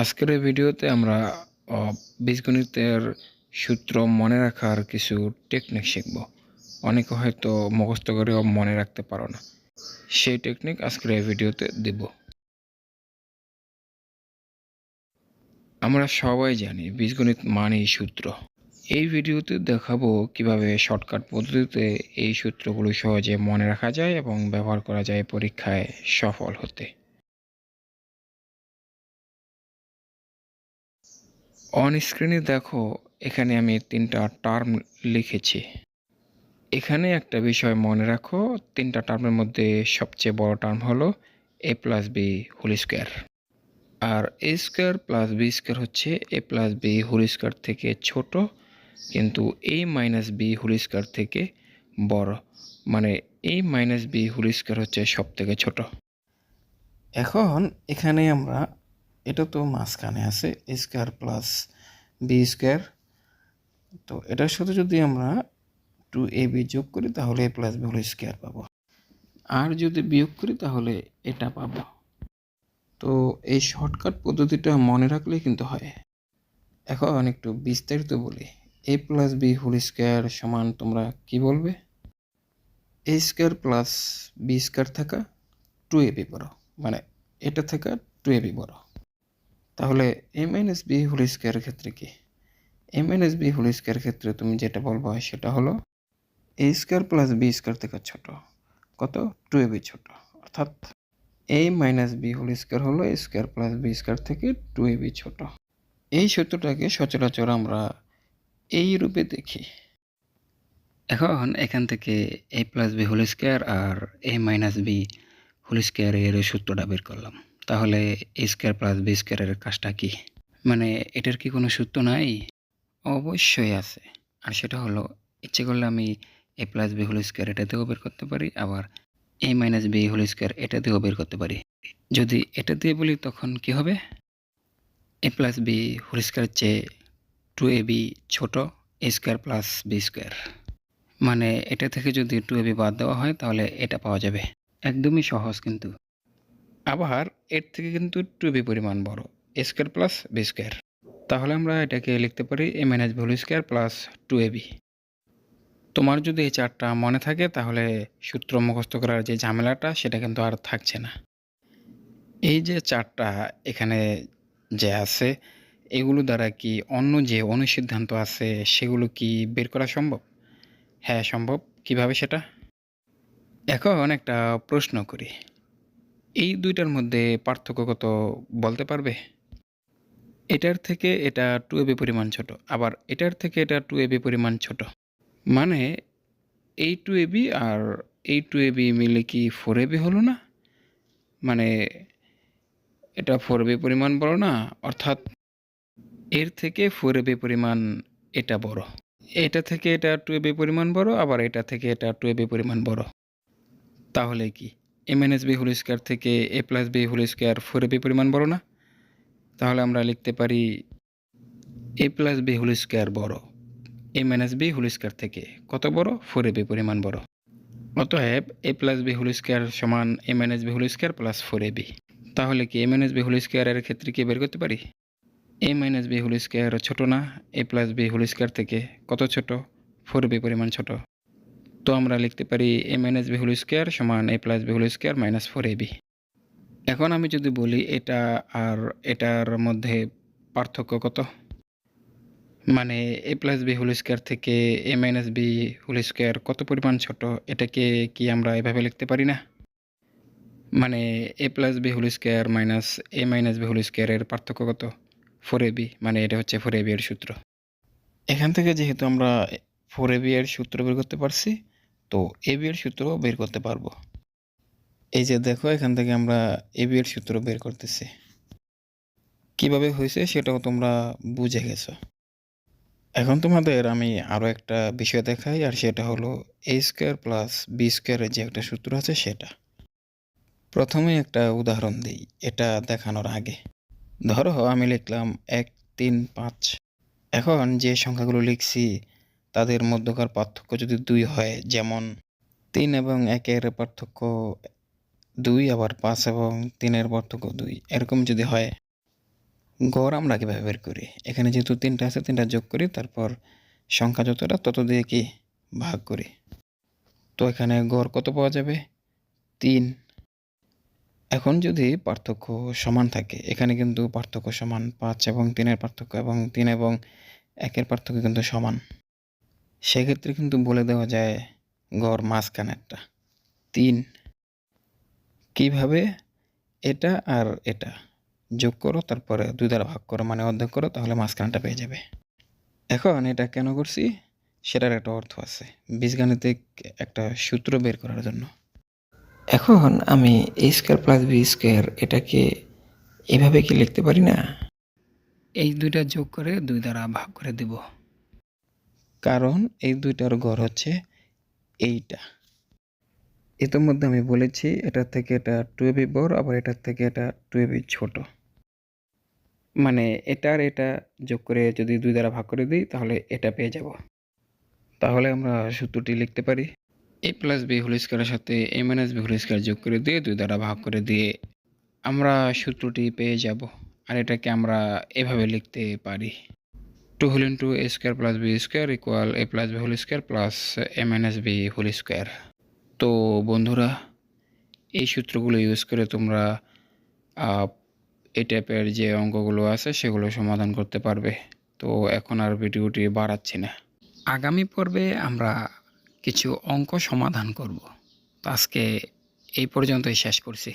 আজকের এই ভিডিওতে আমরা বীজগণিতের সূত্র মনে রাখার কিছু টেকনিক শিখব। অনেকে হয়তো মুখস্থ করেও মনে রাখতে পারো না। সেই টেকনিক আজকের এই ভিডিওতে দেব। আমরা সবাই জানি বীজগণিত মানেই সূত্র। এই ভিডিওতে দেখাবো কীভাবে শর্টকাট পদ্ধতিতে এই সূত্রগুলো সহজে মনে রাখা যায় এবং ব্যবহার করা যায় পরীক্ষায় সফল হতে। অন স্ক্রিনে দেখো, এখানে আমি তিনটা টার্ম লিখেছি। এখানে একটা বিষয় মনে রাখো, তিনটা টার্মের মধ্যে সবচেয়ে বড় টার্ম হলো A plus B whole square R A square plus B square হচ্ছে A plus B whole square থেকে ছোট, কিন্তু A minus B whole square থেকে বড়। মানে A minus B whole square হচ্ছে সব থেকে ছোট। এখন এখানে আমরা এটা তো মাঝখানে আছে, স্কোয়ার প্লাস বি স্কোয়ার তো এটার সাথে যদি আমরা টু এ বি যোগ করি, তাহলে A plus B whole square পাবো। আর যদি বিয়োগ করি, তাহলে এটা পাবো। তো এই শর্টকাট পদ্ধতিটা মনে রাখলে কিন্তু হয়। এখন একটু বিস্তারিত বলি। A plus B whole square সমান তোমরা কি বলবে? A square plus B square থাকা টু এ বি বড়। মানে এটা থাকা টু এ বি বড়। তাহলে এ মাইনাস বি হোল স্কোয়ারের ক্ষেত্রে কি? এ মাইনাস বি হোল স্কোয়ারের ক্ষেত্রে তুমি যেটা বলবা সেটা হলো A square plus B square থেকে ছোট। কত? টু এ বি ছোট। অর্থাৎ A minus B whole square হলো A square plus B square থেকে টু এ বি ছোট। এই সূত্রটাকে সচরাচর আমরা এই রূপে দেখি। এখন এখান থেকে A plus B whole square R A minus B whole square এর সূত্রটা বের করলাম। তাহলে এ স্কোয়ার প্লাস বি স্কোয়ারের কাজটা কি? মানে এটার কি কোনো সূত্র নাই? অবশ্যই আছে। আর সেটা হলো, ইচ্ছে করলে আমি A plus B whole square এটাতেও বের করতে পারি, আবার A minus B whole square এটাতেও বের করতে পারি। যদি এটা দিয়ে বলি, তখন কি হবে? এ প্লাস বি হোল স্কোয়ারের চেয়ে টু এ বি ছোটো A square plus B square মানে এটা থেকে যদি টু এ বি বাদ দেওয়া হয়, তাহলে এটা পাওয়া যাবে। একদমই সহজ কিন্তু। আবার এর থেকে কিন্তু টু বি পরিমাণ বড়। A square plus B square তাহলে আমরা এটাকে লিখতে পারি A minus value square plus two A B তোমার যদি এই চারটা মনে থাকে, তাহলে সূত্র মুখস্থ করার যে ঝামেলাটা, সেটা কিন্তু আর থাকছে না। এই যে চারটা এখানে যে আছে, এগুলো দ্বারা কি অন্য যে অনুসিদ্ধান্ত আছে, সেগুলো কি বের করা সম্ভব? হ্যাঁ সম্ভব। কীভাবে সেটা? এখন একটা প্রশ্ন করি। এই দুইটার মধ্যে পার্থক্য কত বলতে পারবে? এটার থেকে এটা টু এবি পরিমাণ ছোট, আবার এটার থেকে এটা টু এবি পরিমাণ ছোট। মানে এই টু এবি আর এই টু এবি মিলে কি ফোর এবি হলো না? মানে এটা ফোর এবি পরিমাণ বড় না? অর্থাৎ এর থেকে ফোর এবি পরিমাণ এটা বড়। এটা থেকে এটা টু এবি পরিমাণ বড়, আবার এটা থেকে এটা টু এবি পরিমাণ বড়। তাহলে কি? A minus B whole square থেকে A plus B whole square four A B পরিমাণ বড় না? তাহলে আমরা লিখতে পারি A plus B whole square বড়। A minus B whole square থেকে কত বড়? ফোর এবি পরিমাণ বড়। অতএব A plus B whole square সমান A minus B whole square plus four A B তাহলে কি এ মাইনাস বি হোল স্কোয়ারের ক্ষেত্রে কি বের করতে পারি? A minus B whole square ছোটো না? A plus B whole square থেকে কত ছোট? ফোর বি পরিমাণ ছোট। তো আমরা লিখতে পারি A minus B whole square সমান A plus B whole square minus four A B এখন আমি যদি বলি এটা আর এটার মধ্যে পার্থক্য কত? মানে A plus B whole square থেকে A minus B whole square কত পরিমাণ ছোট? এটাকে কি আমরা এভাবে লিখতে পারি না? মানে A plus B whole square minus A minus B whole স্কোয়ারের পার্থক্য কত? ফোর এবি মানে এটা হচ্ছে ফোর এবি এর সূত্র। এখান থেকে যেহেতু আমরা ফোর এ বি এর সূত্র বের করতে পারছি তো এ বি এর সূত্র বের করতে পারব। এই যে দেখো, এখান থেকে আমরা এ বি এর সূত্র বের করতেছি। কীভাবে হয়েছে সেটাও তোমরা বুঝে গেছো। এখন তোমাদের আমি আরও একটা বিষয় দেখাই, আর সেটা হলো এ স্কোয়ার প্লাস বি স্কোয়ারের যে একটা সূত্র আছে সেটা। প্রথমে একটা উদাহরণ দিই, এটা দেখানোর আগে। ধরো আমি লিখলাম এক, তিন, পাঁচ। এখন যে সংখ্যাগুলো লিখছি তাদের মধ্যকার পার্থক্য যদি দুই হয়, যেমন তিন এবং একের পার্থক্য দুই, আবার পাঁচ এবং তিনের পার্থক্য দুই, এরকম যদি হয়, গড় আমরা কীভাবে বের করি? এখানে যেহেতু তিনটা আছে, তিনটা যোগ করি, তারপর সংখ্যা যতটা, তত দিয়ে কি ভাগ করি? তো এখানে গড় কত পাওয়া যাবে? তিন। এখন যদি পার্থক্য সমান থাকে, এখানে কিন্তু পার্থক্য সমান পাঁচ এবং তিনের পার্থক্য এবং তিন এবং একের পার্থক্য কিন্তু সমান। সেক্ষেত্রে কিন্তু বলে দেওয়া যায় গড় মাঝখানেরটা তিন, কীভাবে এটা আর এটা যোগ করো, তারপরে দুই দ্বারা ভাগ করো মানে অর্ধেক করো, তাহলে মাঝখানটা পেয়ে যাবে। এখন এটা কেন করছি? সেটার একটা অর্থ আছে, বীজগাণিতিক একটা সূত্র বের করার জন্য। এখন আমি A square plus B square এটাকে এভাবে কি লিখতে পারি না? এই দুইটা যোগ করে দুই দ্বারা ভাগ করে দেব। কারণ এই দুইটার গড় হচ্ছে এইটা। ইতিমধ্যে আমি বলেছি, এটার থেকে এটা টু এবি বড়, আবার এটার থেকে এটা টু এবি ছোট। মানে এটা আর এটা যোগ করে যদি দুই দ্বারা ভাগ করে দিই, তাহলে এটা পেয়ে যাব। তাহলে আমরা সূত্রটি লিখতে পারি। এ প্লাস বি হোল স্কোয়ারের সাথে A minus B whole square যোগ করে দিয়ে দুই দ্বারা ভাগ করে দিয়ে আমরা সূত্রটি পেয়ে যাব। আর এটাকে আমরা এভাবে লিখতে পারি। Two whole into A square plus B square equal A plus B whole square plus A minus B whole square তো বন্ধুরা, এই সূত্রগুলো ইউজ করে তোমরা এ টাইপের যে অঙ্কগুলো আছে সেগুলো সমাধান করতে পারবে। তো এখন আর ভিডিওটি বাড়াচ্ছি না। আগামী পর্বে আমরা কিছু অঙ্ক সমাধান করব। তো আজকে এই পর্যন্তই শেষ করছি।